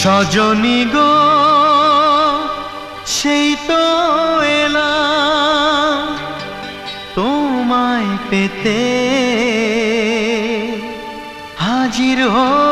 সজনী গো সেই তো এলাম তোমায় পেতে হাজির হলাম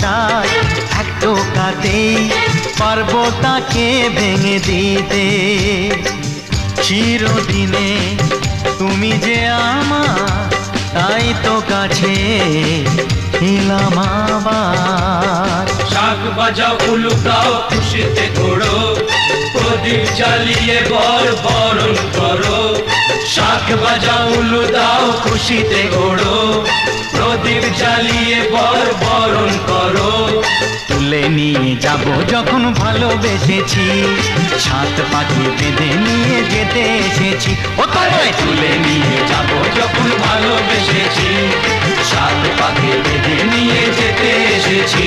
ভালোবাসা এত কাটে পারব তাকে ভেঙে দিতে। চিরদিনে তুমি যে আমার, তাই তো কাছে এলাম আবার। শাক বাজাও উলুকাও খুশিতে ঘোড়ো প্রদীপ জ্বালিয়ে বর বরণ করো। শাক বাজাও উলু দাও খুশিতে ঘোড়ো প্রদীপ জ্বালিয়ে বর বরণ করো। তুলে নিয়ে যাব যখন ভালোবেসেছি। সাত পাখি বেঁধে নিয়ে যেতে এসেছি। ও তোমায় তুলে নিয়ে যাব যখন ভালোবেসেছি। সাত পাখি বেঁধে নিয়ে যেতে এসেছি।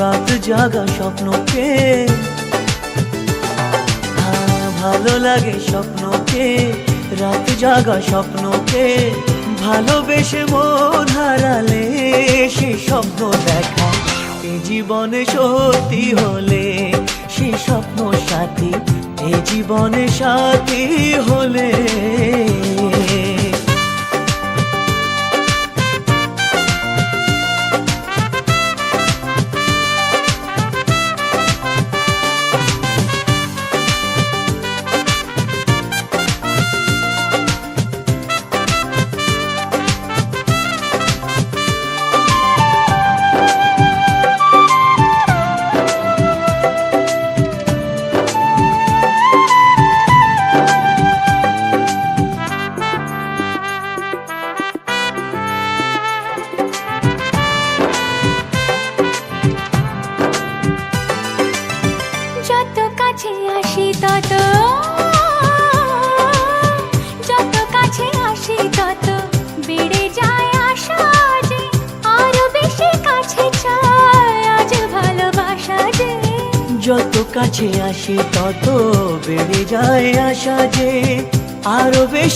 রাত জাগা স্বপ্নকে। হ্যাঁ, ভালো লাগে স্বপ্নকে। রাত জাগা স্বপ্নকে। ভালোবেসে মন হারালে সে স্বপ্ন দেখা। এ জীবনে সত্যি হলে সে স্বপ্ন সাথী। এ জীবনে সাথী হলে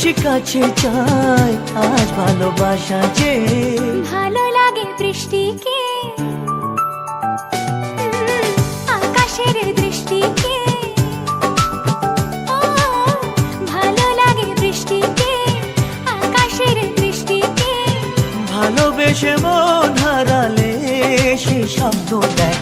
বেশি কাছে চাই আজ ভালোবাসা যে। ভালো লাগে বৃষ্টিকে আকাশের দৃষ্টিকে। ভালো লাগে বৃষ্টিকে আকাশের দৃষ্টিকে। ভালোবেসে মন হারালে সে শব্দ দেখা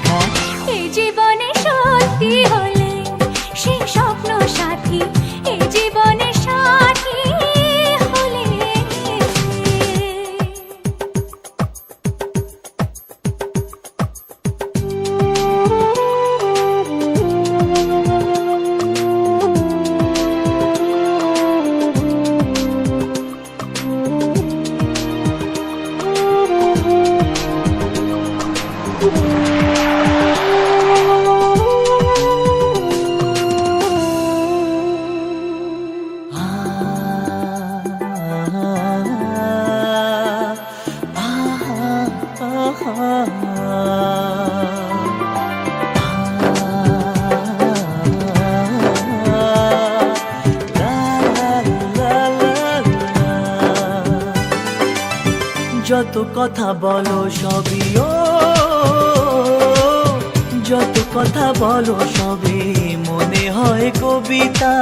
যত কথা বলো সবই ও। যত কথা বলো সবে মনে হয় কবিতা।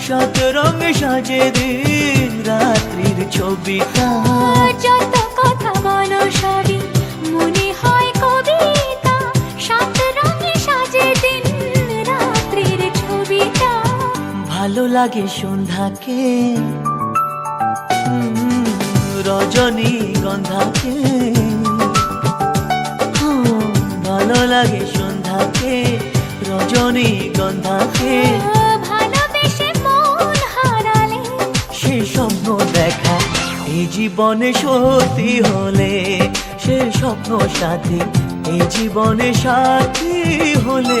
শত রঙে সাজে দিন রাত্রির ছবিতা যত কথা বলো সবই মনে হয় কবিতা। সাত রঙে সাজে দিন রাত্রির ছবিটা। ভালো লাগে সন্ধ্যাকে রজনী গন্ধাকে। ভালো লাগে সন্ধ্যাকে রজনী গন্ধাকে। সে স্বপ্ন দেখা এই জীবনে সত্যি হলে। সে স্বপ্ন সাথী এই জীবনে সাথী হলে।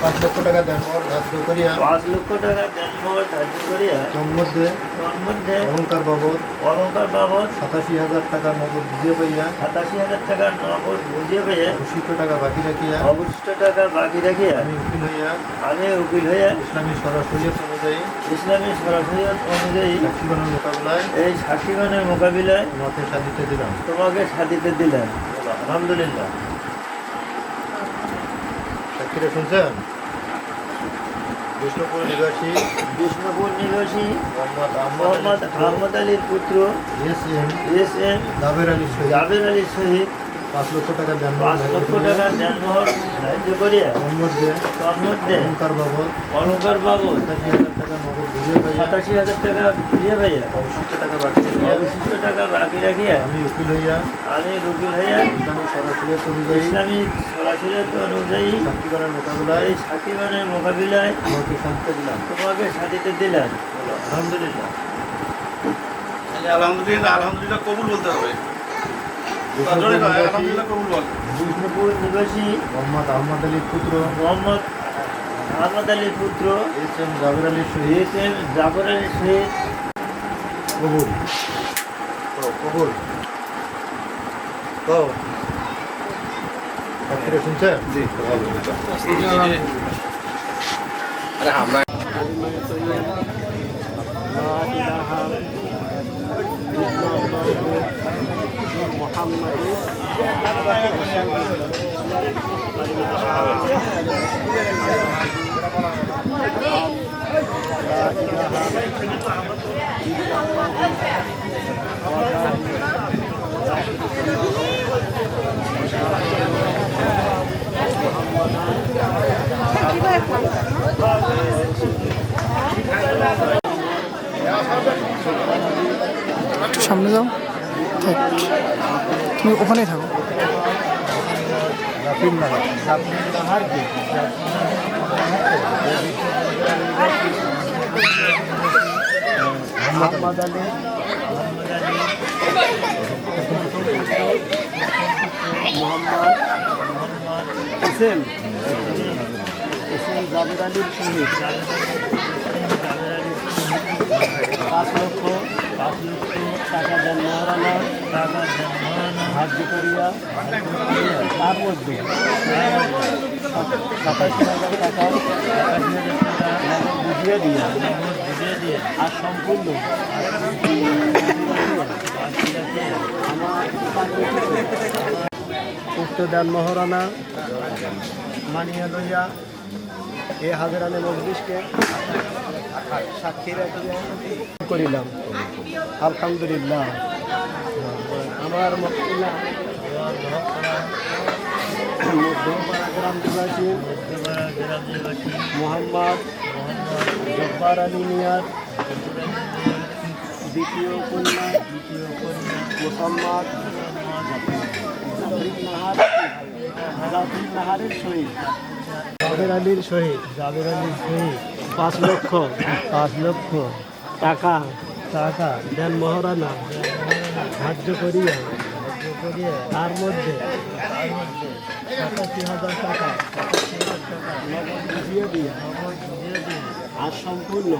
পাঁচ লক্ষ টাকা দেন ধার্য করিয়া। পাঁচ লক্ষ টাকা ধার্য করিয়া। বাবদ। অলঙ্কার বাবদ। সাতাশি হাজার টাকা নগদ পাইয়া। সাতাশি হাজার নগদ অবশিষ্ট টাকা বাকি রাখিয়া। অবশিষ্ট টাকা বাকি রাখিয়া। আমি উকিল হইয়া। আমি উকিল ইসলামী সরাসরি অনুযায়ী। ইসলামী সরাসরি অনুযায়ী। সাক্ষীগণের মোকাবিলায়। এই সাক্ষীগণের মোকাবিলায়। তোমাকে সাজিতে দিলাম। তোমাকে সাথীতে দিলেন আলহামদুলিল্লাহ। সাক্ষীরা শুনছেন? বিষ্ণুপুর নিবাসী বিষ্ণুপুর নিবাসী মোহাম্মদ মোহাম্মদ আহমদ আলীর পুত্র S M S M Jaber Ali শহীদ। জাবের আলী শহীদ। পাঁচ লক্ষ টাকা পাঁচ লক্ষ টাকা জন্মহর ধার্য করিয়া। অহংকার বাবদ। অলঙ্কার বাবদ। টাকা সাতাশি হাজার টাকা দিয়ে ভাইয়া অবশিষ্ট টাকা বাকি অবশিষ্ট টাকা বাকি রাখিয়া আমি উকিল হইয়া আমি রুকিল হইয়া ইসলামী সরাসরি অনুযায়ী ইসলামী সরাসরি অনুযায়ী সাক্ষীগণের মোকাবিলায় সাকিবানের মোকাবিলায় তোমাকে দিলাম আলহামদুলিল্লাহ আলহামদুলিল্লাহ আলহামদুলিল্লাহ কবুল বলতে হবে। আলহামদুলিল্লাহ কবুল বল বিষ্ণুপুর নিবাসী মোহাম্মদ আহমদ আলীর পুত্র। মোহাম্মদ আহমদ আলীর পুত্র এস এম জাবের আলীর শহীদ। এস এম জাফর আলী শহীদ। কবুল। কবুল। তো শুনছেন? জি থাকো রাফিল নাহার রাফিল নাহার কে মোহাম্মদ আলী মোহাম্মদ হোসেন হোসেন জাবের আলীর শহীদ পাঁচ লক্ষ পাঁচ মহারানা তার মধ্যে বুঝিয়ে বুঝিয়ে দিয়ে আর সম্পূর্ণ মানিয়া লইয়া এ হাজারানে মজলিসকে সাক্ষী রাখিয়া করিলাম। আলহামদুলিল্লাহ। আমার মোহাম্মদ জব্বার আলী মিয়ার দ্বিতীয় কন্যা দ্বিতীয় কন্যা মোহাম্মদ নাহার নাহারের শহীদ। জাবের আলীর শহীদ জাবের আলীর শহীদ। পাঁচ লক্ষ পাঁচ লক্ষ। টাকা। টাকা, দেন মহারানা ধার্য করিয়া, তার মধ্যে সাতাশি হাজার টাকা আর সম্পূর্ণ,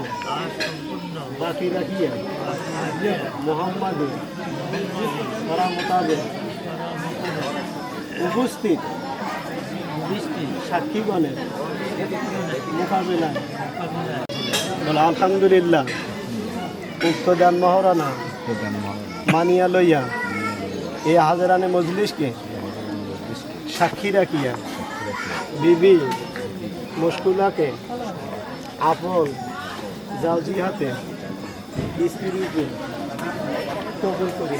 বাকি রাখিয়া মোহাম্মদের মোতাবেক উপস্থিত সাক্ষীগণের মোকাবিলায়। বলে, আলহামদুলিল্লাহ। উক্ত দান মহারানা। মানিয়া লইয়া। এ হাজারানে মজলিসকে সাক্ষী রাখিয়া বিবি মুশকুলাকে আপন জাউজি হাতে স্ত্রীকে কবুল করি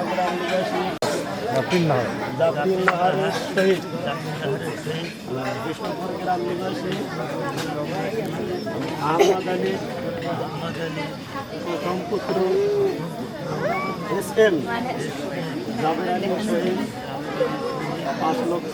আমার নিবাসী জাফরিন নাহার। জাফরিন নাহারের শহীদ বিষ্ণুপুর গ্রাম নিবাসী আহমদ পাঁচ লক্ষ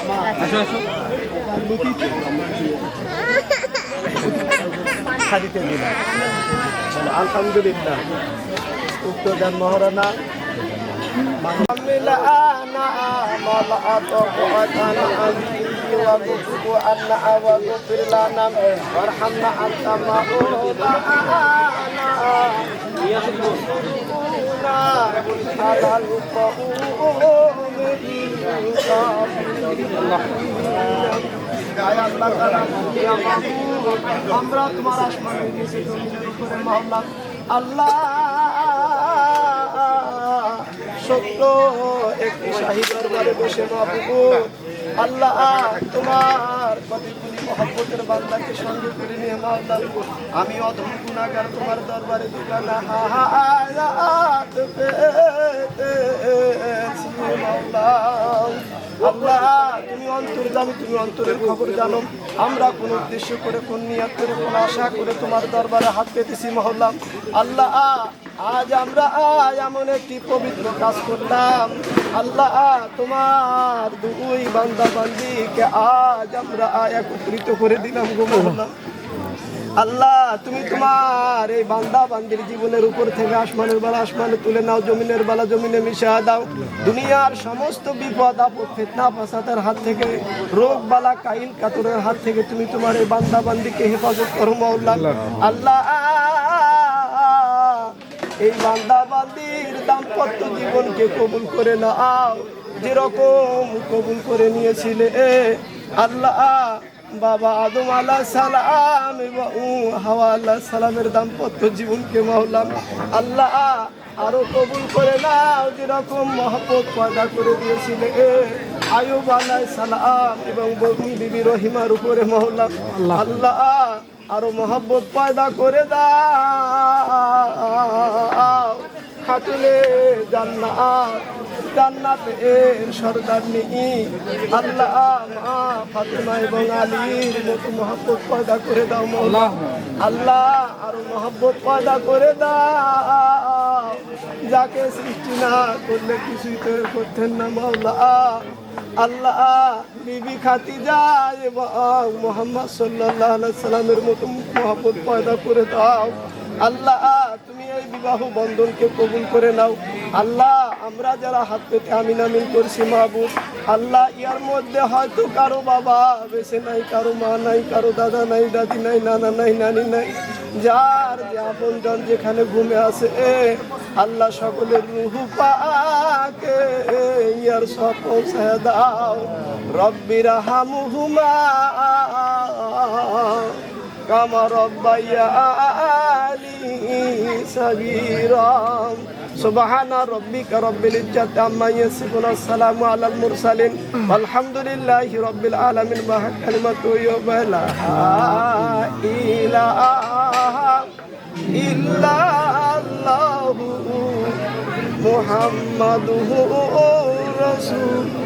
আমার নথিতে খাদিতে দিলাম তাহলে আলহামদুলিল্লাহ উত্তর দেন মহারানা وارحمنا أنت مولانا على القوم আমরা তোমার আল্লাহ সত্য একটি শাহী দরবারে বসে বাবু আল্লাহ তোমার মহব্বতের বান্দাকে সঙ্গে করে নিয়ে মাওলা আমি অধম গুণাগার, তোমার দরবারে দোকান পেতেছি মাওলা। আল্লাহ, তুমি অন্তর্জামি তুমি অন্তরের খবর জানো। আমরা কোন উদ্দেশ্য করে, কোন নিয়াত করে, কোন আশা করে তোমার দরবারে হাত পেতেছি মহল্লা আল্লাহ আজ আমরা এমন একটি পবিত্র কাজ করলাম। আল্লাহ, তোমার দুই বান্দা বান্দিকে আজ আমরা একত্রিত করে দিলাম গো মহল্লা আল্লাহ, তুমি তোমার এই বান্দা বান্দির জীবনের উপর থেকে আসমানের বেলা আসমানে তুলে নাও, জমিনের বেলা জমিনে মিশা দাও। দুনিয়ার সমস্ত বিপদ, আপদ, ফেতনা, ফাসাদের হাত থেকে, রোগ, বালা কাইল কাতরের হাত থেকে তুমি তোমার এই বান্দা বান্দিকে হেফাজত করো মাওলা আল্লাহ এই বান্দা বান্দির দাম্পত্য জীবনকে কবুল করে নাও। যেরকম কবুল করে নিয়েছিলে আল্লাহ। বাবা আদম আলাহ সালাম এবং হাওয়া আল্লাহ সালামের দাম্পত্য জীবনকে মাওলাম আল্লাহ আরও কবুল করে নাও। যেরকম মহব্বত পয়দা করে দিয়েছিলে আয়ুব আলাহ সালাম এবং বগ্নি বিবি রহিমার উপরে মহলাম আল্লাহ। আরও মহব্বত পায়দা করে দাও। খাতুলে জান্নাত জান্নাতের সরকার নিই। আল্লাহ মা ফাতেমা এবং আলীর মতো মহব্বত পয়দা করে দাও মৌলা। আল্লাহ আরও মহব্বত পয়দা করে দাও। যাকে সৃষ্টি না করলে কিছুই তো করতেন না মৌলা আল্লাহ, বিবি খাতিজা এবং মোহাম্মদ সাল্লাহ সাল্লামের মতো মহব্বত পয়দা করে দাও। আল্লাহ, তুমি এই বিবাহ বন্ধনকে কবুল করে নাও। আল্লাহ, আমরা যারা হাত পেতে আমিন আমিন করছি, মাহবুব। আল্লাহ, ইয়ার মধ্যে হয়তো কারও বাবা বেছে নাই, কারও মা নাই, কারও দাদা নাই, দাদি নাই, নানা নাই, নানি নাই। যার যে আপনজন যেখানে ঘুমে আছে আল্লাহ সকলের রুহু পাকে ইয়ার সব পৌঁছায় দাও রব্বিরা হামুহুমা كما ربياني صغيرا سبحان ربك رب العزة عما يصفون السلام على المرسلين والحمد لله رب العالمين ما كلمة يوم لا إله ইল্লাল্লাহু মুহাম্মাদুহু রাসূলুল্লাহ।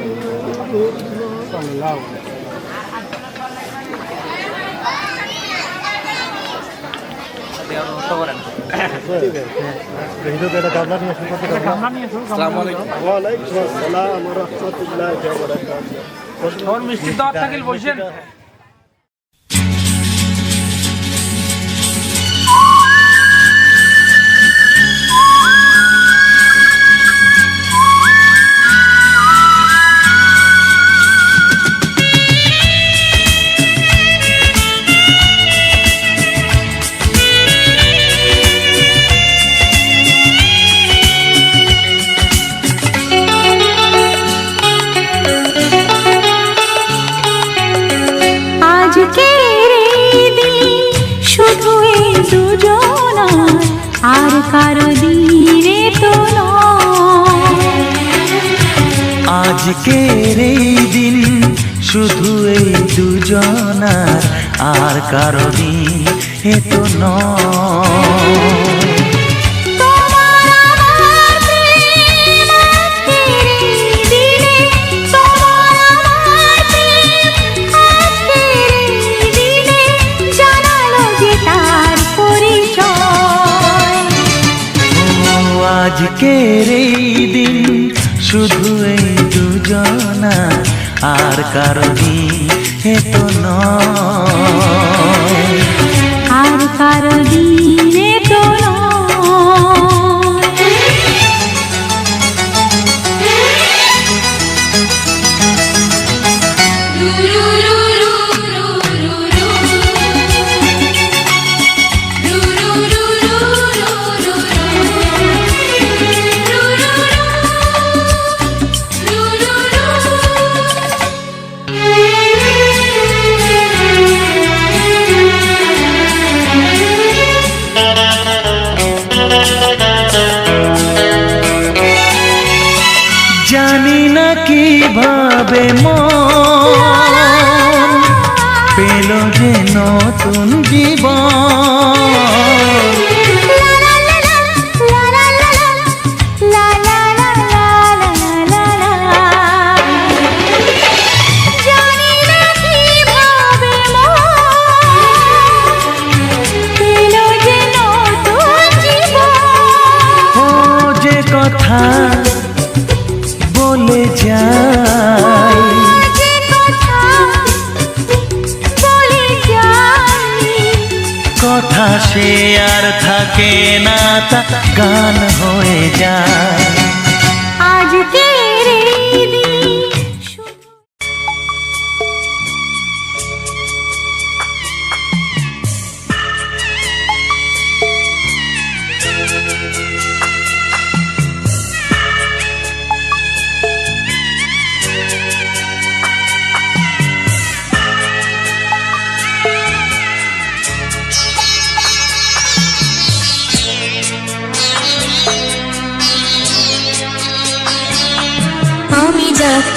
মিষ্টি দাওয়াত থাকিল বসেন। আর কারও দিনে তো আজকের এই দিন শুধু এই দুজনার, আর কারও দিন এ নয়। আজকের এই দিন শুধু এই দুজনা আর কারও এত নয়।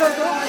감사합니다.